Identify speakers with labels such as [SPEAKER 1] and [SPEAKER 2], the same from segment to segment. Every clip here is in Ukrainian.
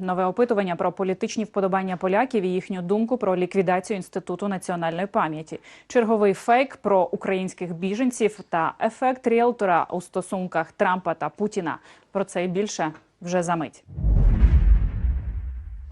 [SPEAKER 1] Нове опитування про політичні вподобання поляків і їхню думку про ліквідацію інституту національної пам'яті, черговий фейк про українських біженців та ефект ріелтора у стосунках Трампа та Путіна. Про це і більше вже за мить.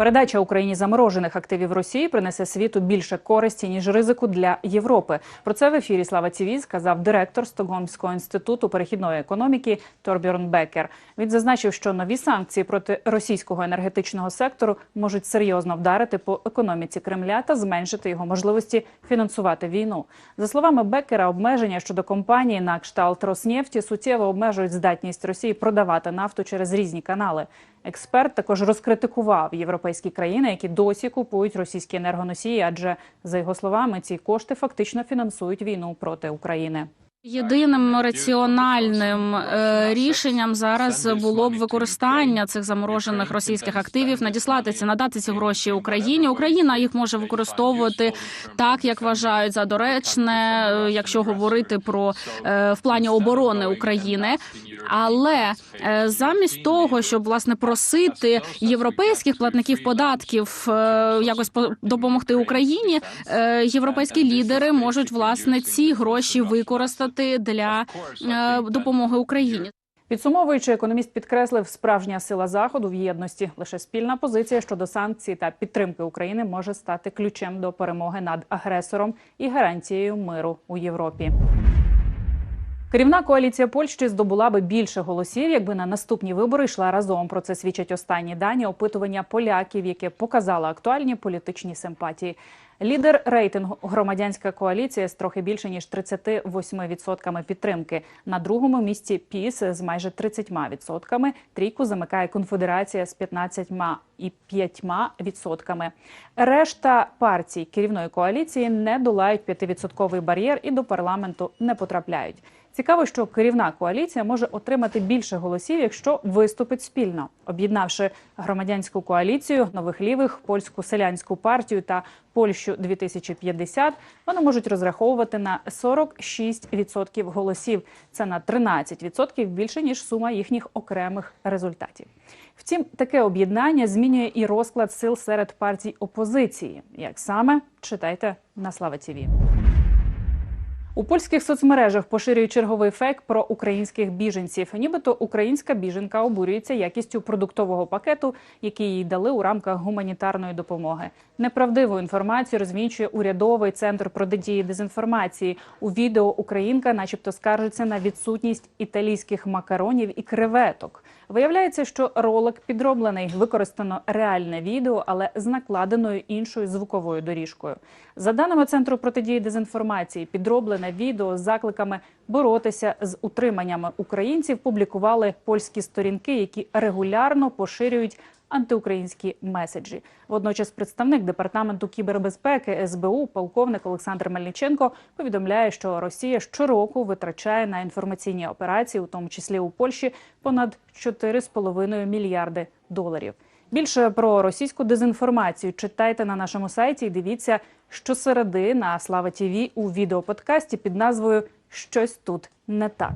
[SPEAKER 1] Передача Україні заморожених активів Росії принесе світу більше користі ніж ризику для Європи. Про це в ефірі Слава ТІВІ сказав директор Стокгольмського інституту перехідної економіки Торбjörn Бекер. Він зазначив, що нові санкції проти російського енергетичного сектору можуть серйозно вдарити по економіці Кремля та зменшити його можливості фінансувати війну. За словами Бекера, обмеження щодо компанії на кшталт Роснефті суттєво обмежують здатність Росії продавати нафту через різні канали. Експерт також розкритикував європейські країни, які досі купують російські енергоносії, адже за його словами ці кошти фактично фінансують війну проти України.
[SPEAKER 2] Єдиним раціональним е, рішенням зараз було б використання цих заморожених російських активів, надіслати ці надати ці гроші Україні. Україна їх може використовувати так, як вважають за доречне, якщо говорити про е, в плані оборони України. Але е, замість того, щоб власне просити європейських платників податків е, якось по- допомогти Україні, е, європейські лідери можуть власне ці гроші використати для е, допомоги Україні.
[SPEAKER 1] Підсумовуючи, економіст підкреслив, справжня сила заходу в єдності. Лише спільна позиція щодо санкцій та підтримки України може стати ключем до перемоги над агресором і гарантією миру у Європі. Керівна коаліція Польщі здобула би більше голосів, якби на наступні вибори йшла разом. Про це свідчать останні дані опитування поляків, яке показало актуальні політичні симпатії. Лідер рейтингу громадянська коаліція з трохи більше ніж 38% підтримки. На другому місці ПІС з майже 30%. Трійку замикає конфедерація з 15,5%. Решта партій керівної коаліції не долають 5% бар'єр і до парламенту не потрапляють. Цікаво, що керівна коаліція може отримати більше голосів, якщо виступить спільно, об'єднавши громадянську коаліцію, нових лівих, польську селянську партію та Польщу 2050, Вони можуть розраховувати на 46% голосів. Це на 13% більше ніж сума їхніх окремих результатів. Втім, таке об'єднання змінює і розклад сил серед партій опозиції. Як саме читайте на Слава ТІВІ. У польських соцмережах поширюють черговий фейк про українських біженців. Нібито українська біженка обурюється якістю продуктового пакету, який їй дали у рамках гуманітарної допомоги. Неправдиву інформацію розвінчує урядовий центр протидії дезінформації. У відео Українка, начебто, скаржиться на відсутність італійських макаронів і креветок. Виявляється, що ролик підроблений, використано реальне відео, але з накладеною іншою звуковою доріжкою. За даними центру протидії дезінформації, підроблене відео з закликами боротися з утриманнями українців публікували польські сторінки, які регулярно поширюють антиукраїнські меседжі. Водночас, представник департаменту кібербезпеки СБУ, полковник Олександр Мельниченко, повідомляє, що Росія щороку витрачає на інформаційні операції, у тому числі у Польщі, понад 4,5 мільярди доларів. Більше про російську дезінформацію читайте на нашому сайті і дивіться щосереди на Слава ТІВІ у відеоподкасті під назвою Щось тут не так.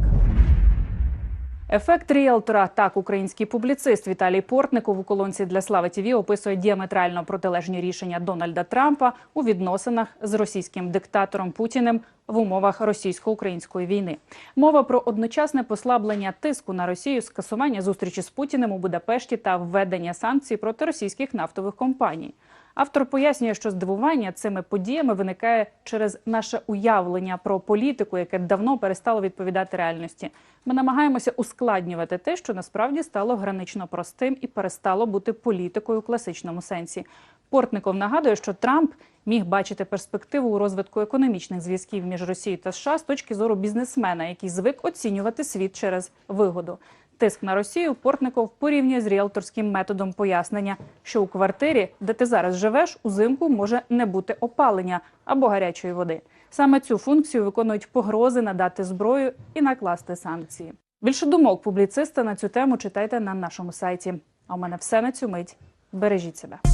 [SPEAKER 1] Ефект ріелтора так український публіцист Віталій Портников у колонці для Слави ТІВІ описує діаметрально протилежні рішення Дональда Трампа у відносинах з російським диктатором Путіним в умовах російсько-української війни. Мова про одночасне послаблення тиску на Росію, скасування зустрічі з Путіним у Будапешті та введення санкцій проти російських нафтових компаній. Автор пояснює, що здивування цими подіями виникає через наше уявлення про політику, яке давно перестало відповідати реальності. Ми намагаємося ускладнювати те, що насправді стало гранично простим і перестало бути політикою у класичному сенсі. Портников нагадує, що Трамп міг бачити перспективу у розвитку економічних зв'язків між Росією та США з точки зору бізнесмена, який звик оцінювати світ через вигоду. Тиск на Росію Портников порівнює з ріелторським методом пояснення, що у квартирі, де ти зараз живеш, узимку може не бути опалення або гарячої води. Саме цю функцію виконують погрози надати зброю і накласти санкції. Більше думок публіциста на цю тему читайте на нашому сайті. А у мене все на цю мить. Бережіть себе.